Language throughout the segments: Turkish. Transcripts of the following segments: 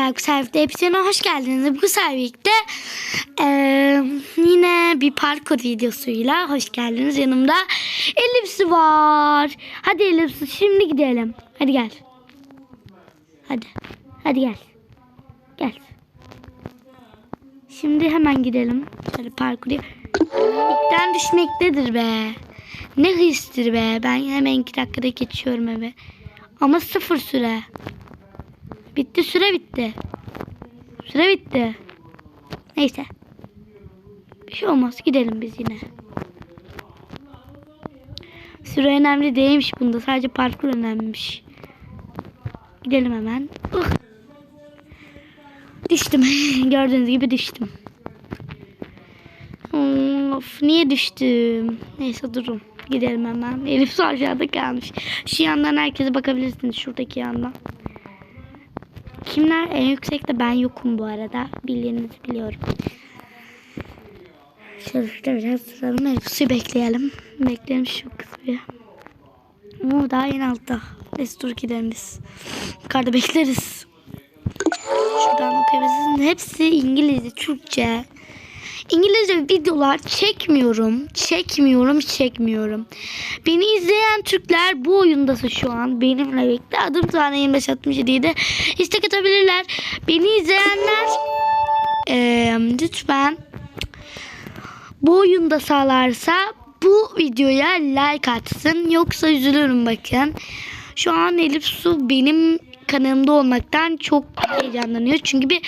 arkadaşlar bu servisde hepsine hoş geldiniz. Bu servisde eee, yine bir parkur videosuyla hoş geldiniz. Yanımda Elipsi var. Hadi Elipsi şimdi gidelim. Hadi gel. Hadi. Hadi gel. Gel. Şimdi hemen gidelim. Şöyle parkuru. İlkten düşmektedir be. Ne hırsdır be. Ben hemen iki dakikada geçiyorum eve. Ama sıfır süre. Bitti süre bitti. Süre bitti. Neyse. Bir şey olmaz gidelim biz yine. Süre önemli değilmiş bunda. Sadece parkur önemliymiş. Gidelim hemen. Ih. Düştüm. Gördüğünüz gibi düştüm. Of niye düştüm? Neyse durun. Gidelim hemen. Elif su aşağıda kalmış. Şu yandan herkese bakabilirsiniz. Şuradaki yandan. Kimler en yüksekte ben yokum bu arada. Bildiğinizi biliyorum. Şurada biraz duralım. Suyu bekleyelim. Bekleyelim şu kısmı. Oo, daha en altta. Neyse dur gidelim biz. Yukarıda bekleriz. Şuradan okuyabilirsiniz. Hepsi İngilizce, Türkçe. İngilizce videolar çekmiyorum. Çekmiyorum, çekmiyorum. Beni izleyen Türkler bu oyundası şu an. Benimle birlikte adım tane 2567'de istek atabilirler. Beni izleyenler eee, lütfen bu oyunda sağlarsa bu videoya like atsın. Yoksa üzülürüm bakın. Şu an Elif Su benim kanalımda olmaktan çok heyecanlanıyor. Çünkü bir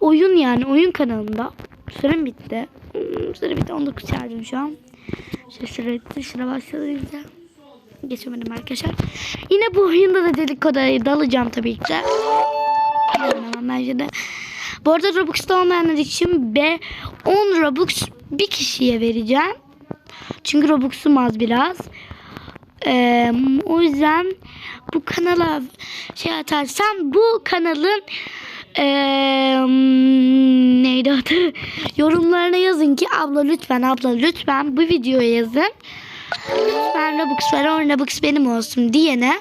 oyun yani oyun kanalında. Sürem bitti. Hmm, Süre bitti 19 çağırdım şu an. Şöyle süre bitti. Şuna başladı. Geçemedim arkadaşlar. Yine bu oyunda da dedikoda dalacağım tabii ki de. Hemen bence de. Bu arada Robux'ta olmayanlar için B 10 Robux bir kişiye vereceğim. Çünkü Robux'um az biraz. Ee, o yüzden bu kanala şey atarsam bu kanalın ee, neydi adı? Yorumlarına yazın ki abla lütfen abla lütfen bu videoya yazın. Lütfen Robux ver 10 Robux benim olsun diyene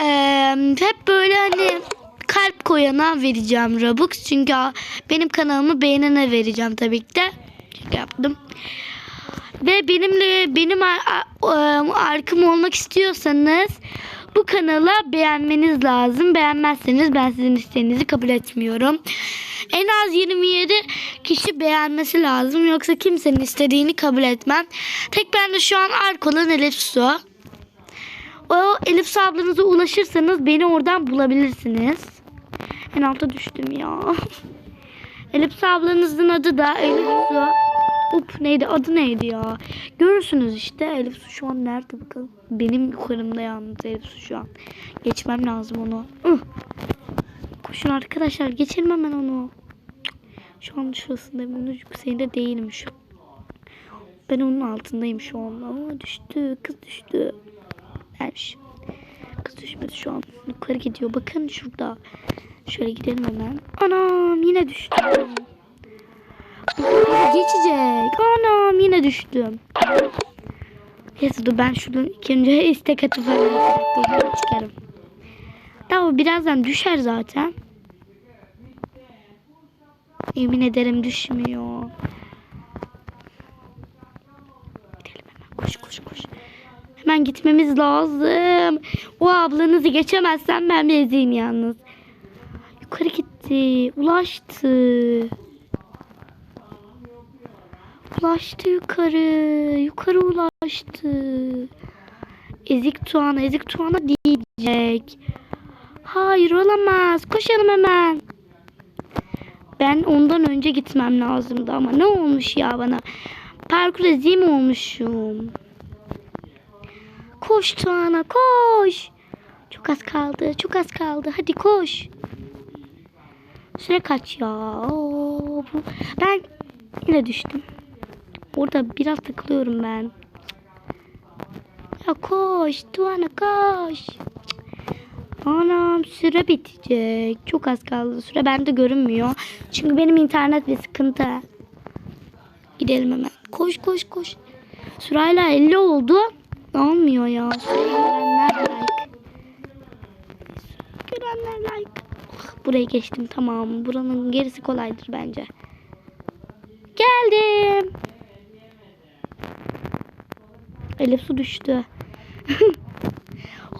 ee, hep böyle hani kalp koyana vereceğim Robux. Çünkü benim kanalımı beğenene vereceğim tabii ki de. Şaka yaptım. Ve benimle benim ar- arkım olmak istiyorsanız bu kanala beğenmeniz lazım. Beğenmezseniz ben sizin isteğinizi kabul etmiyorum. En az 27 kişi beğenmesi lazım. Yoksa kimsenin istediğini kabul etmem. Tek ben de şu an ark olan Elif Su. O Elif Su ablanıza ulaşırsanız beni oradan bulabilirsiniz. En alta düştüm ya. Elif ablanızın adı da Elif Su. Up neydi adı neydi ya? Görürsünüz işte Elif Su şu an nerede bakalım. Benim yukarımda yalnız Elif Su şu an. Geçmem lazım onu. Koşun arkadaşlar geçelim hemen onu. Şu an şurasındayım. Onun yükseğinde değilim şu. Ben onun altındayım şu an. Aa, düştü. Kız düştü. Gelmiş. Kız düşmedi şu an. Yukarı gidiyor. Bakın şurada. Şöyle gidelim hemen. Anam yine düştüm. Geçecek. Anam yine düştüm. Neyse dur ben şuradan ikinci istek atıp hemen çıkarım. Daha birazdan düşer zaten. Yemin ederim düşmüyor. Gidelim hemen koş koş koş. Hemen gitmemiz lazım. O ablanızı geçemezsem ben bir ezeyim yalnız. Yukarı gitti. Ulaştı. Ulaştı yukarı. Yukarı ulaştı. Ezik Tuana. Ezik Tuana diyecek. Hayır olamaz. Koşalım hemen. Ben ondan önce gitmem lazımdı ama ne olmuş ya bana? Parkur eziyim olmuşum. Koş Tuana koş. Çok az kaldı. Çok az kaldı. Hadi koş. Süre kaç ya? Oo, bu... Ben yine düştüm. Orada biraz takılıyorum ben. Ya koş Tuana koş. Anam süre bitecek. Çok az kaldı. Süre bende görünmüyor. Çünkü benim internet bir sıkıntı. Gidelim hemen. Koş koş koş. Süre hala 50 oldu. Olmuyor ya. Süreyi görenler like. Görenler like. Burayı geçtim tamam. Buranın gerisi kolaydır bence. Geldim. Elif su düştü.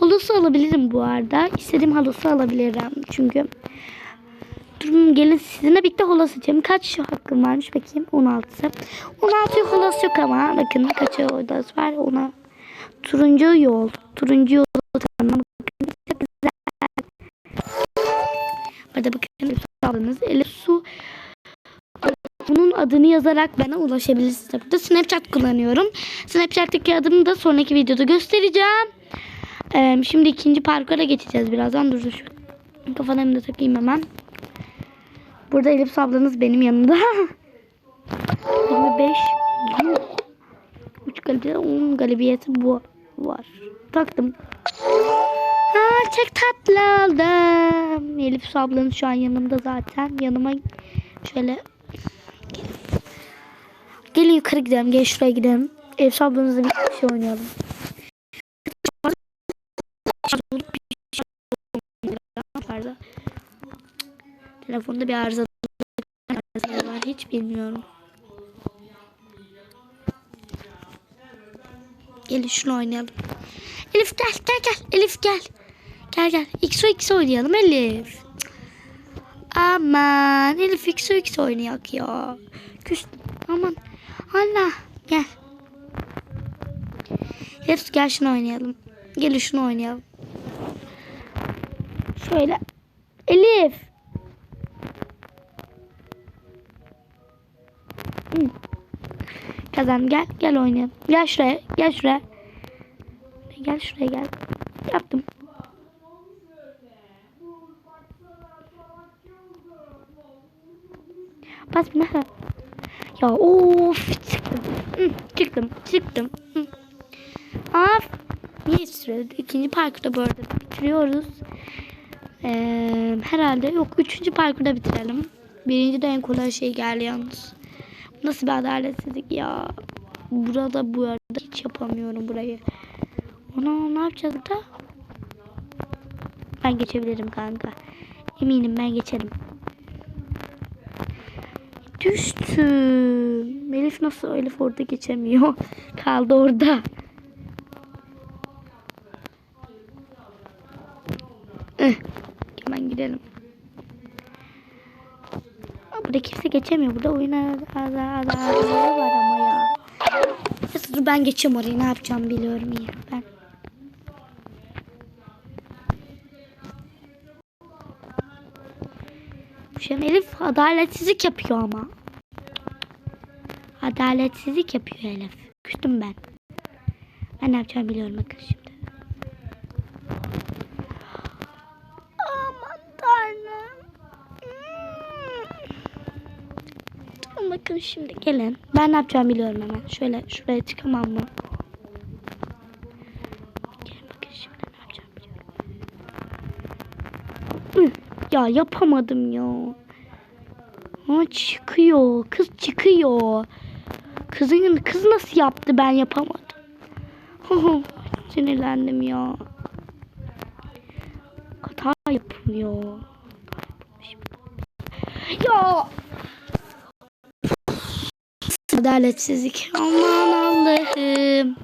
halısı alabilirim bu arada. İstediğim halısı alabilirim. Çünkü Durun gelin sizinle birlikte halı seçelim. Kaç hakkım varmış bakayım. 16. 16 halası yok ama. Bakın kaç odası var. Ona turuncu yol. Turuncu yol. Tamam. Bakın çok güzel. Burada bakın aldınız. Adını yazarak bana ulaşabilirsiniz. Burada Snapchat kullanıyorum. Snapchat'taki adımı da sonraki videoda göstereceğim. Ee, şimdi ikinci parkura geçeceğiz birazdan. Dur şu kafalarımı da takayım hemen. Burada Elif ablanız benim yanımda. 25 3 galibiyet 10 galibiyeti bu var. Taktım. Ha çok tatlı aldım. Elif ablanız şu an yanımda zaten. Yanıma şöyle Gelin yukarı gidelim. Gel şuraya gidelim. Elif ablanızla bir şey oynayalım. Telefonda bir arıza var hiç bilmiyorum. Gelin şunu oynayalım. Elif gel gel gel. Elif gel. Gel gel. XO XO oynayalım Elif. Aman Elif XO XO oynayak ya. Küstüm. Aman. Allah gel. Elif gel şunu oynayalım. Gelin şunu oynayalım. Şöyle. Elif. Kazan gel gel oynayalım. Gel şuraya gel şuraya. Gel şuraya gel. Yaptım. Bas bir nefes. Ya of çıktım. Çıktım çıktım. Hı. Af. Sürede? İkinci parkurda bu arada bitiriyoruz. Ee, herhalde yok üçüncü parkurda bitirelim. Birinci de en kolay şey geldi yalnız. Nasıl bir adaletsizlik ya. Burada bu arada hiç yapamıyorum burayı. Ona ne yapacağız da? Ben geçebilirim kanka. Eminim ben geçerim. Düştüm. Elif nasıl Elif orada geçemiyor. Kaldı orada. Eh, Hemen gidelim. Burada kimse geçemiyor. Burada oyun araları var ama ya. Neyse dur ben geçeyim orayı. Ne yapacağım biliyorum iyi. Ben. Şu an Elif adaletsizlik yapıyor ama. Adaletsizlik yapıyor Elif. Küstüm ben. Ben ne yapacağımı biliyorum bakın şimdi. Aman tanrım. Hmm. Bakın şimdi gelin. Ben ne yapacağımı biliyorum hemen. Şöyle şuraya çıkamam mı? Gelin bakın şimdi ne yapacağımı biliyorum. Ya yapamadım ya. Ha çıkıyor. Kız çıkıyor. Kızın kız nasıl yaptı ben yapamadım. Sinirlendim ya. Hata yapılıyor. Ya. Adaletsizlik. Aman Allah'ım.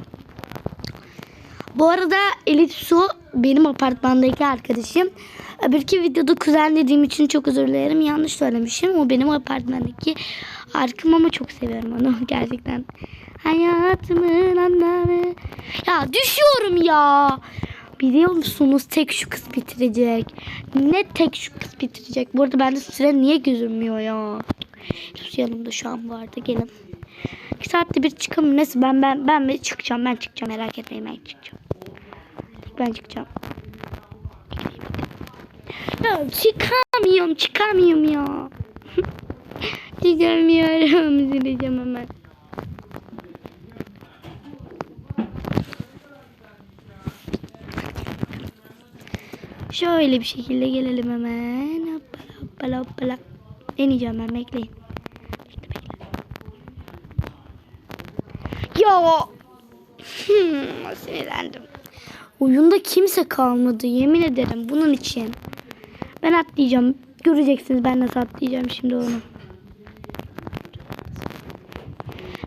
Bu arada Elif benim apartmandaki arkadaşım. Öbürki videoda kuzen dediğim için çok özür dilerim. Yanlış söylemişim. O benim apartmandaki arkım ama çok seviyorum onu gerçekten. Hayatımın anlamı. Ya düşüyorum ya. Biliyor musunuz tek şu kız bitirecek. Ne tek şu kız bitirecek. Bu arada bende süre niye gözükmüyor ya. Sus yanımda şu an arada gelin. İki saatte bir çıkamıyorum. Neyse ben ben ben çıkacağım ben çıkacağım merak etmeyin ben çıkacağım. Ben çıkacağım. Ya çıkamıyorum çıkamıyorum ya. çıkamıyorum sileceğim hemen. Şöyle bir şekilde gelelim hemen. Hoppala hoppala hoppala. Deneyeceğim ben bekleyin. Ya. Hmm, sinirlendim. Oyunda kimse kalmadı yemin ederim bunun için. Ben atlayacağım. Göreceksiniz ben nasıl atlayacağım şimdi onu.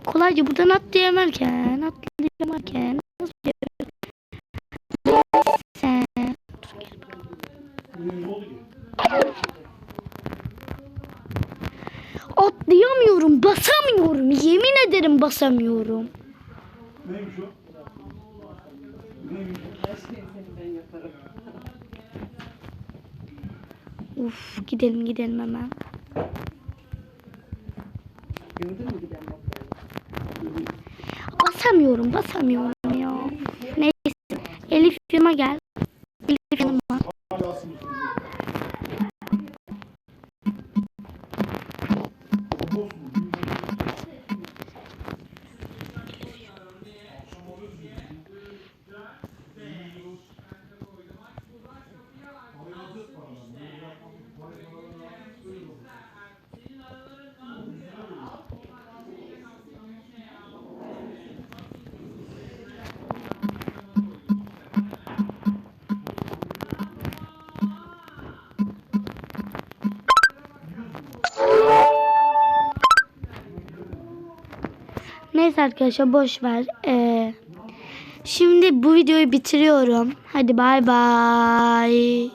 Kolayca buradan atlayamazken, atlayamazken nasıl? Sen. Atlayamıyorum, basamıyorum. Yemin ederim basamıyorum. Uf, gidelim gidelim hemen. Gördün mü giden. Basamıyorum, basamıyorum ya. Neyse. Elif yanıma gel. Neyse arkadaşlar boş ver. Ee, şimdi bu videoyu bitiriyorum. Hadi bay bay.